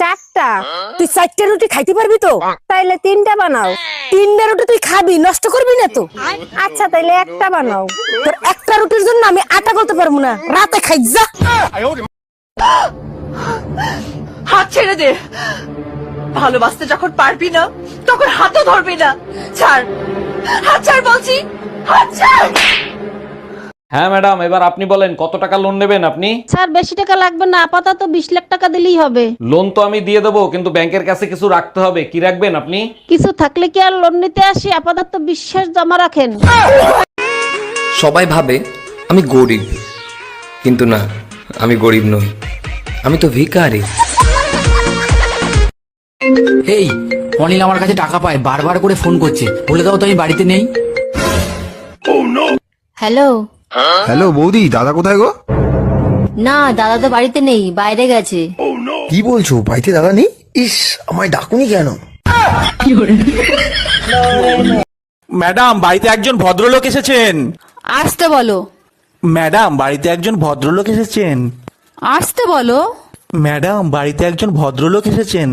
চারটা। তুই চারটা রুটি খাইতে পারবি তো? তাইলে তিনটা বানাও। তিনটা রুটি তুই খাবি নষ্ট করবি না তো? আচ্ছা তাইলে একটা বানাও। তোর একটা রুটির জন্য আমি আটা করতে পারব না। রাতে খাই যা। হাত ছেড়ে দে। ভালোবাসতে যখন পারবি না তখন হাতও ধরবি না। ছাড়। হাত ছাড় বলছি। হাত ছাড়! হ্যাঁ ম্যাডাম এবার আপনি বলেন কত টাকা লোন নেবেন আপনি? স্যার বেশি টাকা লাগবে না আপাতত বিশ লাখ টাকা দিলেই হবে। লোন তো আমি দিয়ে দেবো কিন্তু ব্যাংকের কাছে কিছু রাখতে হবে কি রাখবেন আপনি? কিছু থাকলে কি আর লোন নিতে আসি? আপাতত বিশ্বাস জমা রাখেন। সবাই ভাবে আমি গরিব কিন্তু না আমি গরিব নই। আমি তো ভিখারি। এই অনিল আমার কাছে টাকা পায় বারবার করে ফোন করছে। বলে দাও তো আমি বাড়িতে নেই। হ্যালো হ্যালো বৌদি দাদা কোথায় গো? না দাদা তো বাড়িতে নেই বাইরে গেছে। কি বলছো? বাড়িতে দাদা নেই? ইস আমায় ডাকুনি কেন? ম্যাডাম বাড়িতে একজন ভদ্রলোক এসেছেন। আসতে বলো। ম্যাডাম বাড়িতে একজন ভদ্রলোক এসেছেন। আসতে বলো। ম্যাডাম বাড়িতে একজন ভদ্রলোক এসেছেন।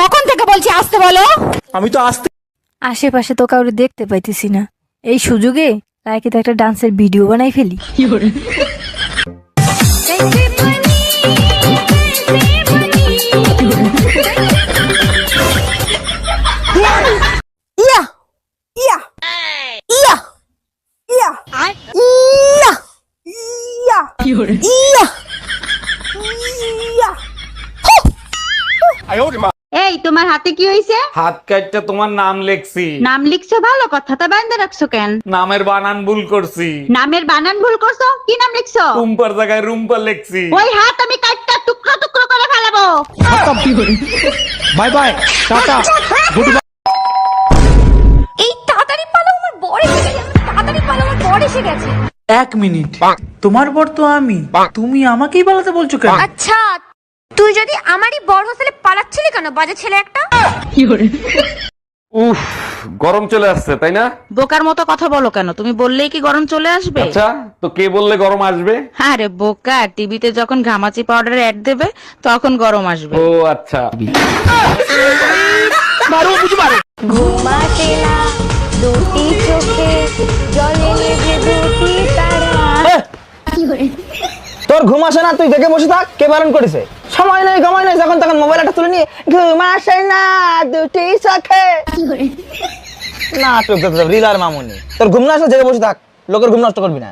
কখন থেকে বলছি আসতে বলো? আমি তো আসতে আশেপাশে তো কাউরে দেখতে পাইতেছি না। এই সুযোগে তাই তো একটা ডান্সের ভিডিও বানাই ফেলি। ইয়া! এই তোমার হাতে কি হইছে? হাত কাটটা তোমার নাম লেখছি। নাম লিখছো ভালো কথা তা বাইন্দা রাখছো কেন? নামের বানান ভুল করছি। নামের বানান ভুল করছ? কি নাম লিখছো? রুম্পার জায়গায় রুম্পা লেখছি। ওই হাত আমি কাটটা টুকরো টুকরো করে ফেলাবো। বাই বাই টাটা গুড এই তাড়াতাড়ি পালো আমার বর এসে গেছে তাড়াতাড়ি পালো আমার বর এসে গেছে। এক মিনিট তোমার বর তো আমি তুমি আমাকেই পালাতে বলছো কেন? আচ্ছা তুই যদি আমারই বর হোস্টেলে পালাচ্ছিলি কেন বাজে ছেলে একটা? উফ গরম চলে আসছে তাই না? বোকার মতো কথা বলো কেন? তুমি বললেই কি গরম চলে আসবে? আচ্ছা তো কে বললে গরম আসবে? হ্যাঁ রে বোকা টিভিতে যখন ঘামাচি পাউডার অ্যাড দেবে তখন গরম আসবে। ও আচ্ছা। ঘুমাতে না দুটি চোখে জলে দুটি তারা। তোর ঘুম আসে না তুই দেখে বসে থাক কে বারণ করেছে? সময় নেই সময় নেই যখন তখন মোবাইলটা তুলে নিয়ে ঘুম আসে না দুটি চোখে। না চোখ রিলার মামুনি। তোর ঘুম না আসলে জেগে বসে থাক। লোকের ঘুম নষ্ট করবি না।